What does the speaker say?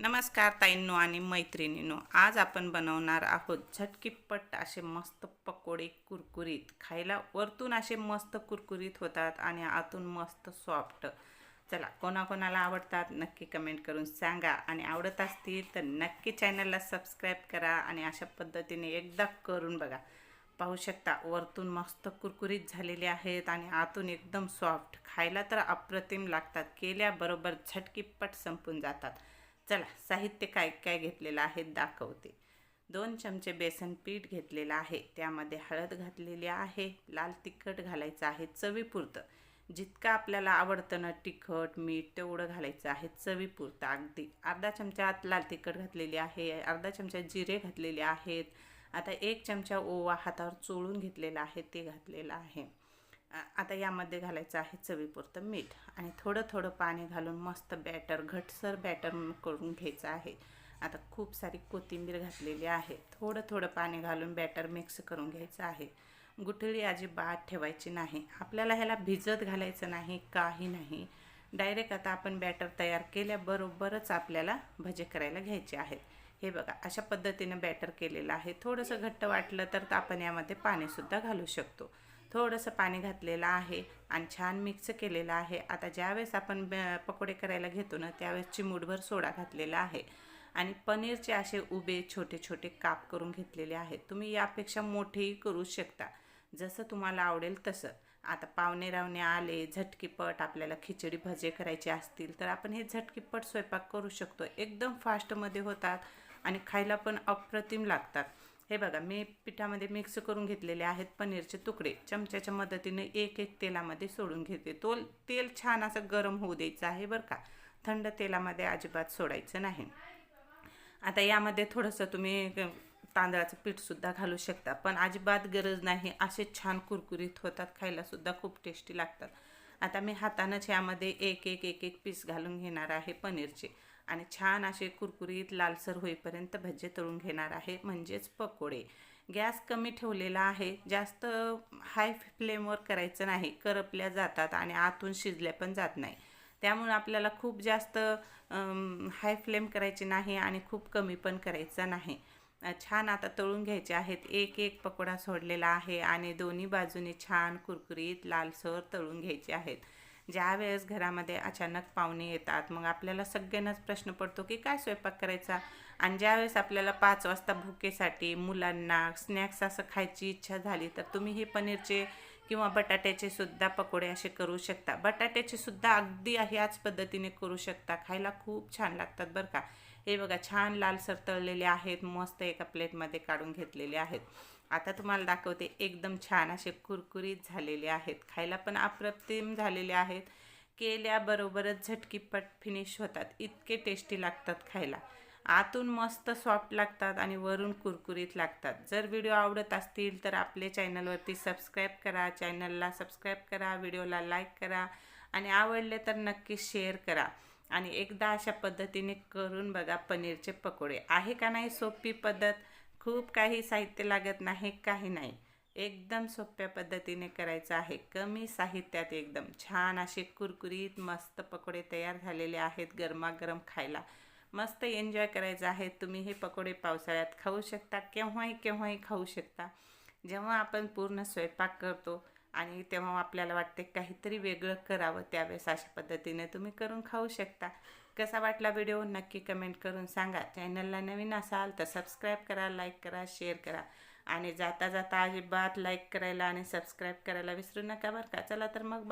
नमस्कार ताईंनो आणि मैत्रिणींनो आज आपण बनवणार आहोत झटकीपट असे मस्त पकोडे कुरकुरीत. खायला वरतून असे मस्त कुरकुरीत होतात आणि आतून मस्त सॉफ्ट. चला कोणाकोणाला आवडतात नक्की कमेंट करून सांगा. आणि आवडत असतील तर नक्की चॅनलला सबस्क्राईब करा आणि अशा पद्धतीने एकदा करून बघा. पाहू शकता वरतून मस्त कुरकुरीत झालेले आहेत आणि आतून एकदम सॉफ्ट. खायला तर अप्रतिम लागतात केल्याबरोबर झटकीपट संपून जातात. चला साहित्य काय काय घेतलेलं आहे दाखवते. दोन चमचे बेसन पीठ घेतलेलं आहे. त्यामध्ये हळद घातलेली आहे. लाल तिखट घालायचं आहे चवीपुरतं. जितकं आपल्याला आवडतं ना तिखट मीठ तेवढं घालायचं आहे चवीपुरतं. अगदी अर्धा चमच्यात लाल तिखट घातलेली आहे अर्धा चमचा जिरे घातलेले आहेत. आता एक चमचा ओवा हातावर चोळून घेतलेला आहे ते घातलेलं आहे. आता यामध्ये घालायचं आहे चवीपुरतं मीठ आणि थोडं थोडं पाणी घालून मस्त बॅटर घटसर बॅटर करून घ्यायचं आहे. आता खूप सारी कोथिंबीर घातलेली आहे. थोडं थोडं पाणी घालून बॅटर मिक्स करून घ्यायचं आहे. गुठळी अजिबात ठेवायची नाही. आपल्याला ह्याला भिजत घालायचं नाही काही नाही. डायरेक्ट आता आपण बॅटर तयार केल्याबरोबरच आपल्याला भजे करायला घ्यायचे आहेत. हे बघा अशा पद्धतीनं बॅटर केलेलं आहे. थोडंसं घट्ट वाटलं तर आपण यामध्ये पाणीसुद्धा घालू शकतो. थोडंसं पाणी घातलेलं आहे आणि छान मिक्स केलेलं आहे. आता ज्यावेळेस आपण ब- पकोडे करायला घेतो ना त्यावेळेस चिमूटभर सोडा घातलेला आहे. आणि पनीरचे असे उभे छोटे छोटे काप करून घेतलेले आहेत. तुम्ही यापेक्षा मोठेही करू शकता. जसं तुम्हाला आवडेल तसं. आता पाहुणे रावणे आले झटकीपट आपल्याला खिचडी भजे करायचे असतील तर आपण हे झटकीपट स्वयंपाक करू शकतो. एकदम फास्टमध्ये होतात आणि खायला पण अप्रतिम लागतात. हे बघा मी पिठामध्ये मिक्स करून घेतलेले आहेत पनीरचे तुकडे. चमच्याच्या मदतीने एक एक तेलामध्ये सोडून घेते. तो तेल छान असं गरम होऊ द्यायचं आहे बरं का. थंड तेलामध्ये अजिबात सोडायचं नाही. आता यामध्ये थोडंसं तुम्ही तांदळाचं पीठसुद्धा घालू शकता पण अजिबात गरज नाही. असे छान कुरकुरीत होतात खायलासुद्धा खूप टेस्टी लागतात. आता मी हातानंच यामध्ये एक एक एक एक पीस घालून घेणार आहे पनीरचे. आणि छान असे कुरकुरीत लालसर होईपर्यंत भजे तळून घेणार आहे म्हणजेच पकोडे. गॅस कमी ठेवलेला आहे जास्त हाय फ्लेमवर करायचं नाही करपल्या जातात आणि आतून शिजल्या पण जात नाही. त्यामुळे आपल्याला खूप जास्त हाय फ्लेम करायची नाही आणि खूप कमी पण करायचं नाही. छान आता तळून घ्यायचे आहेत एक एक पकोडा सोडलेला आहे आणि दोन्ही बाजूने छान कुरकुरीत लालसर तळून घ्यायचे आहेत. ज्या वेळेस घरामध्ये अचानक पाहुणे येतात मग आपल्याला सगळ्यांनाच प्रश्न पडतो की काय स्वयंपाक करायचा? आणि ज्यावेळेस आपल्याला पाच वाजता भुकेसाठी मुलांना स्नॅक्स असं खायची इच्छा झाली तर तुम्ही हे पनीरचे किंवा बटाट्याचे सुद्धा पकोडे असे करू शकता. बटाट्याचे सुद्धा अगदी ह्याच पद्धतीने करू शकता. खायला खूप छान लागतात बरं का. हे बघा छान लालसर तळलेले आहेत मस्त एका प्लेटमध्ये काढून घेतलेले आहेत. आता तुम्हाला दाखवते एकदम छान असे कुरकुरीत झालेले आहेत. खायला पण अप्रतिम झालेले आहेत. केल्याबरोबरच झटकीपट फिनिश होतात. इतके टेस्टी लागतात खायला. आतून मस्त सॉफ्ट लागतात आणि वरून कुरकुरीत लागतात. जर व्हिडिओ आवडत असतील तर आपले चॅनलवरती सबस्क्राईब करा. चॅनलला सबस्क्राईब करा. व्हिडिओला लाईक करा. आणि आवडले तर नक्की शेअर करा. आणि एकदा अशा पद्धतीने करून बघा पनीरचे पकोडे. आहे का नाही सोपी पद्धत? खूप काही साहित्य लागत नाही काही नाही. एकदम सोप्या पद्धतीने करायचं आहे. कमी साहित्यात एकदम छान असे कुरकुरीत मस्त पकोडे तयार झालेले आहेत गरमागरम खायला. मस्त एन्जॉय करायचं आहे. तुम्ही हे पकोडे पावसाळ्यात खाऊ शकता केव्हाही केव्हाही खाऊ शकता. जेव्हा आपण पूर्ण स्वयंपाक करतो आणि तेव्हा आपल्याला वाटते काहीतरी वेगळं करावं त्यावेळेस अशा पद्धतीने तुम्ही करून खाऊ शकता. कसा वाटला व्हिडिओ नक्की कमेंट करून सांगा. चॅनलला नवीन असाल तर सबस्क्राईब करा लाईक करा शेअर करा. आणि जाता जाता अजिबात लाईक करायला आणि सबस्क्राईब करायला विसरू नका बरं का. चला तर मग